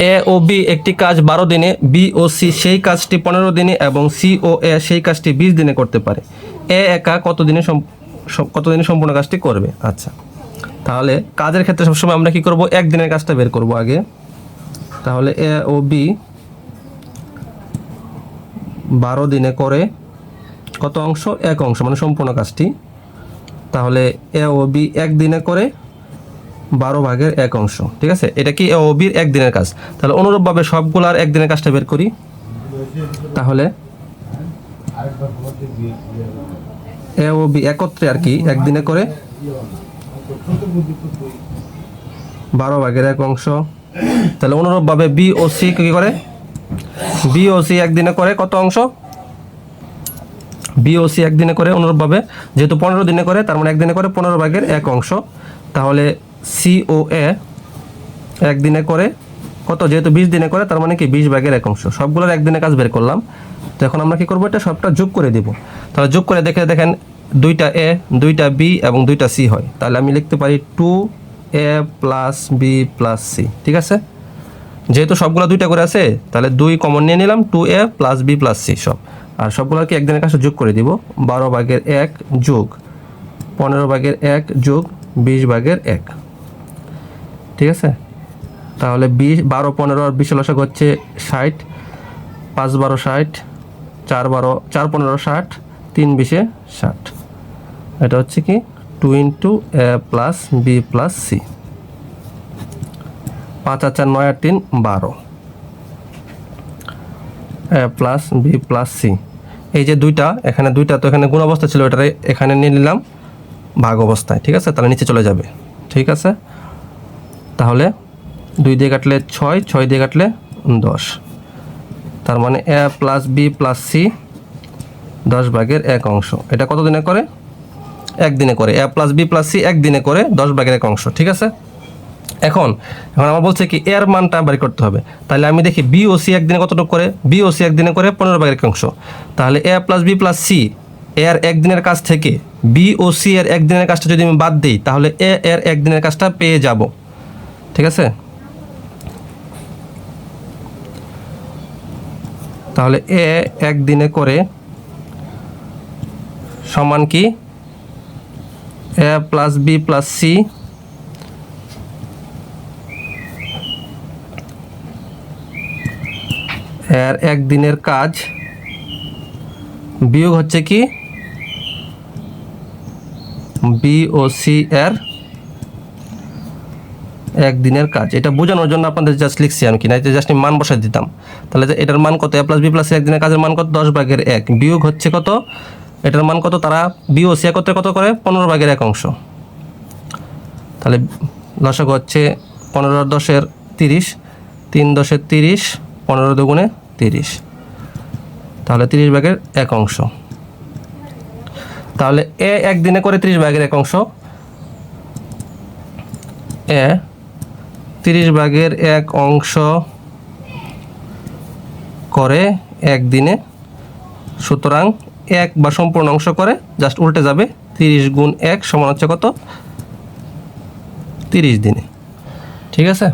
এ ও B একটি কাজ বারো দিনে, বি ও সি সেই কাজটি পনেরো দিনে এবং সি ও এ সেই কাজটি বিশ দিনে করতে পারে। এ একা কত দিনে সম- সম- কত দিনে সম্পূর্ণ কাজটি করবে? আচ্ছা। তাহলে কাজের ক্ষেত্রে সবসময় আমরা কি করব? একদিনের কাজটা বের করব আগে। তাহলে এ ও বি বারো দিনে করে কত অংশ? এক অংশ মানে সম্পূর্ণ কাজটি। তাহলে এ ও বি একদিনে করে বারো ভাগের এক অংশ, ঠিক আছে? এটা কি এ ও বির একদিনের কাজ? তাহলে অনুরূপভাবে সবগুলার একদিনের কাজটা বের করি। তাহলে এ ও বি একত্রে আর কি, একদিনে করে বারো ভাগের এক অংশ। তাহলে অনুরূপভাবে বি ও সি কি করে? বি ও সি একদিনে করে কত অংশ? বি ও সি একদিনে করে অনুরূপভাবে, যেহেতু পনেরো দিনে করে, তার মানে একদিনে করে পনেরো ভাগের এক অংশ। তাহলে সি ও এ একদিনে করে কত? যেহেতু বিশ দিনে করে, তার মানে কি বিশ ভাগের এক অংশ। সবগুলোর একদিনে কাজ বের করলাম। তো এখন আমরা কি করব? এটা সবটা যোগ করে দিব। তাহলে যোগ করে দেখে দেখেন দুইটা এ দুইটা বি এবং দুইটা সি হয়। তাহলে আমি লিখতে পারি two A plus B plus C ঠিক আছে? যেহেতু সবগুলো দুইটা করে আছে, তাহলে দুই কমন নিয়ে নিলাম two A plus B plus C সব। আর সবগুলো কি একদিনের কাছে যোগ করে দিব? বারো ভাগের এক যোগ, পনেরো ভাগের এক যোগ, বিশ ভাগের এক। ঠিক আছে? তাহলে বিশ, বারো, পনেরো আর বিশ লসক হচ্ছে ষাট, পাঁচ, বারো, ষাট, চার, বারো, চার, পনেরো, ষাট, তিন, বিশে ষাট। এটা হচ্ছে কি? Two into A plus B plus C. পাঁচ আর চার, নয় আর তিন, বারো। A plus B plus C. এই যে দুইটা, এখানে দুইটা, তো এখানে গুণ অবস্থা ছিল এটা এখানে নিয়ে নিলাম ভাগ অবস্থায়, ঠিক আছে? তাহলে নিচে চলে যাবে, ঠিক আছে? তাহলে দুই দিয়ে কাটলে ছয় ছয় দিয়ে কাটলে দশ। তার মানে A plus B plus C দশ ভাগের এক অংশ। এটা কত দিনে করে? একদিনে করে। A plus B plus C একদিনে করে দশ ভাগের এক অংশ, ঠিক আছে? এখন এখন আমার বলছে কি, এর মানটা বের করতে হবে। তাহলে আমি দেখি বি ও সি একদিনে কতটুকু করে? বি ও সি একদিনে করে পনেরো ভাগের এক অংশ। তাহলে A plus B plus C এর একদিনের কাজ থেকে বি ও সি এর একদিনের কাজটা যদি আমি বাদ দিই, তাহলে এ এর একদিনের কাজটা পেয়ে যাব। ঠিক আছে? তাহলে এ একদিনে করে সমান কি? A plus B plus C এর একদিনের কাজ বিয়োগ হচ্ছে কি? বি ও সি এর একদিনের কাজ। এটা বোঝানোর জন্য আপনাদের জাস্ট লিখছি আমি কি না জাস্ট আমি মান বসাই দিতাম। তাহলে যে এটার মান কত? এ প্লাস বি প্লাস একদিনের কাজের মান কত? দশ ভাগের এক। বিয়োগ হচ্ছে কত? এটার মান কত? তারা বিও সি একত্রে কত করে? পনেরো ভাগের এক অংশ। তাহলে দশক হচ্ছে পনেরো দশের তিরিশ, তিন দশের তিরিশ, পনেরো দুগুণে তিরিশ। তাহলে তিরিশ ভাগের এক অংশ। তাহলে এ একদিনে করে তিরিশ ভাগের এক অংশ। এ তিরিশ ভাগের এক অংশ করে একদিনে, সুতরাং এক বা সম্পূর্ণ অংশ করে জাস্ট উল্টে যাবে তিরিশ গুণ এক সমান হচ্ছে কত? তিরিশ দিনে। ঠিক আছে?